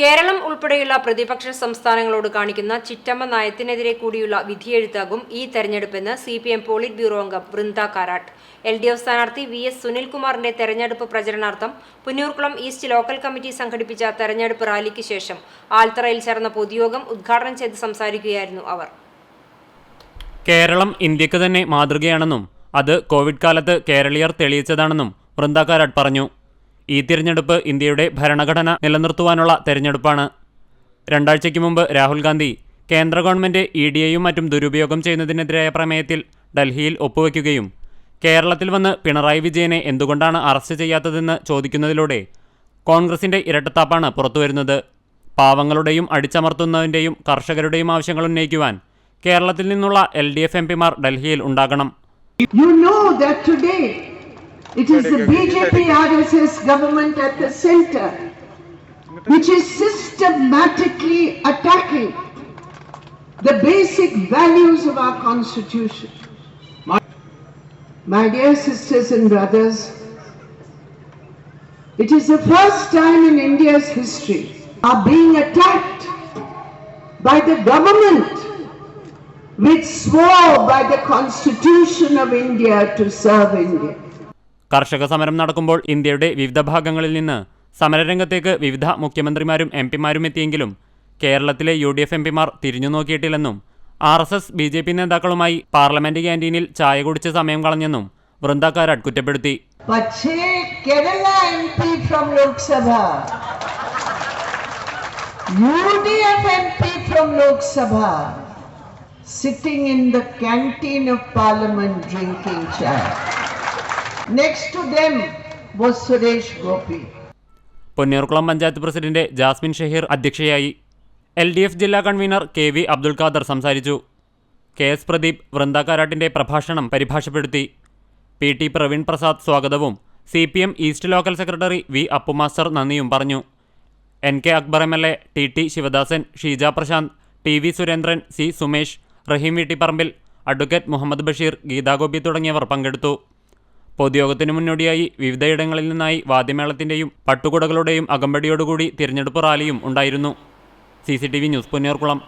കേരളം ഉൾപ്പെടെയുള്ള പ്രതിപക്ഷ സംസ്ഥാനങ്ങളോട് കാണിക്കുന്ന ചിറ്റമ്മ നയത്തിനെതിരെ കൂടിയുള്ള വിധിയെഴുത്താകും ഈ തെരഞ്ഞെടുപ്പെന്ന് C P M polit bureau അംഗം Vrinda Karat. L D F സ്ഥാനാർത്ഥി വി എസ് സുനിൽകുമാറിന്റെ തെരഞ്ഞെടുപ്പ് പ്രചരണാർത്ഥം പുന്നൂർക്കുളം ഈസ്റ്റ് ലോക്കൽ കമ്മിറ്റി സംഘടിപ്പിച്ച തെരഞ്ഞെടുപ്പ് റാലിക്ക് ശേഷം ആൽത്തറയിൽ ചേർന്ന പൊതുയോഗം ഉദ്ഘാടനം ചെയ്ത് സംസാരിക്കുകയായിരുന്നു അവർ. കേരളം ഇന്ത്യയ്ക്ക് തന്നെ മാതൃകയാണെന്നും അത് കോവിഡ് കാലത്ത് കേരളീയർ തെളിയിച്ചതാണെന്നും വൃന്ദ കാരാട്ട് പറഞ്ഞു. ഈ തിരഞ്ഞെടുപ്പ് ഇന്ത്യയുടെ ഭരണഘടന നിലനിർത്തുവാനുള്ള തെരഞ്ഞെടുപ്പാണ്. രണ്ടാഴ്ചയ്ക്ക് മുമ്പ് രാഹുൽ ഗാന്ധി കേന്ദ്ര ഗവൺമെന്റ് ഇ ഡി എയും മറ്റും ദുരുപയോഗം ചെയ്യുന്നതിനെതിരായ പ്രമേയത്തിൽ ഡൽഹിയിൽ ഒപ്പുവെക്കുകയും കേരളത്തിൽ വന്ന് പിണറായി വിജയനെ എന്തുകൊണ്ടാണ് അറസ്റ്റ് ചെയ്യാത്തതെന്ന് ചോദിക്കുന്നതിലൂടെ കോൺഗ്രസിന്റെ ഇരട്ടത്താപ്പാണ് പുറത്തുവരുന്നത്. പാവങ്ങളുടെയും അടിച്ചമർത്തുന്നതിന്റെയും കർഷകരുടെയും ആവശ്യങ്ങൾ ഉന്നയിക്കുവാൻ കേരളത്തിൽ നിന്നുള്ള എൽ ഡി എഫ് എം പിമാർ ഡൽഹിയിൽ ഉണ്ടാകണം. It is the BJP RSS government at the center which is systematically attacking the basic values of our constitution. My dear sisters and brothers, it is the first time in India's history are being attacked by the government which swore by the Constitution of India to serve India. കർഷക സമരം നടക്കുമ്പോൾ ഇന്ത്യയുടെ വിവിധ ഭാഗങ്ങളിൽ നിന്ന് സമരരംഗത്തേക്ക് വിവിധ മുഖ്യമന്ത്രിമാരും M പിമാരും എത്തിയെങ്കിലും കേരളത്തിലെ യു ഡി എഫ് എം പിമാർ തിരിഞ്ഞു നോക്കിയിട്ടില്ലെന്നും R S S B J P നേതാക്കളുമായി പാർലമെന്റ് ക്യാന്റീനിൽ ചായ കുടിച്ച സമയം കളഞ്ഞെന്നും വൃന്ദ കുറ്റപ്പെടുത്തി പക്ഷേ Kerala M from Lok Sabha UDF MP drinking. Next to them was Suresh Gopi. Ponneerkulam panchayat president Jasmin Shaheer അധ്യക്ഷയായി എൽ ഡി എഫ് ജില്ലാ convener K V Abdul Khader സംസാരിച്ചു. കെ എസ് പ്രദീപ് വൃന്ദ കാരാട്ടിന്റെ പ്രഭാഷണം പരിഭാഷപ്പെടുത്തി. പി ടി പ്രവീൺ പ്രസാദ് സ്വാഗതവും C P M east local secretary V Appu master നന്ദിയും പറഞ്ഞു. N K Akbar M L A T T Sivadasan Sheeja Prasanth T V Surendran C Sumesh Raheem Veettipparambil advocate Muhammad Basheer Geetha Gopi തുടങ്ങിയവർ പങ്കെടുത്തു. പൊതുയോഗത്തിനു മുന്നോടിയായി വിവിധയിടങ്ങളിൽ നിന്നായി വാദ്യമേളത്തിന്റെയും പട്ടുകുടകളുടെയും അകമ്പടിയോടുകൂടി തിരഞ്ഞെടുപ്പ് റാലിയും ഉണ്ടായിരുന്നു. C news Ponniyoorkulam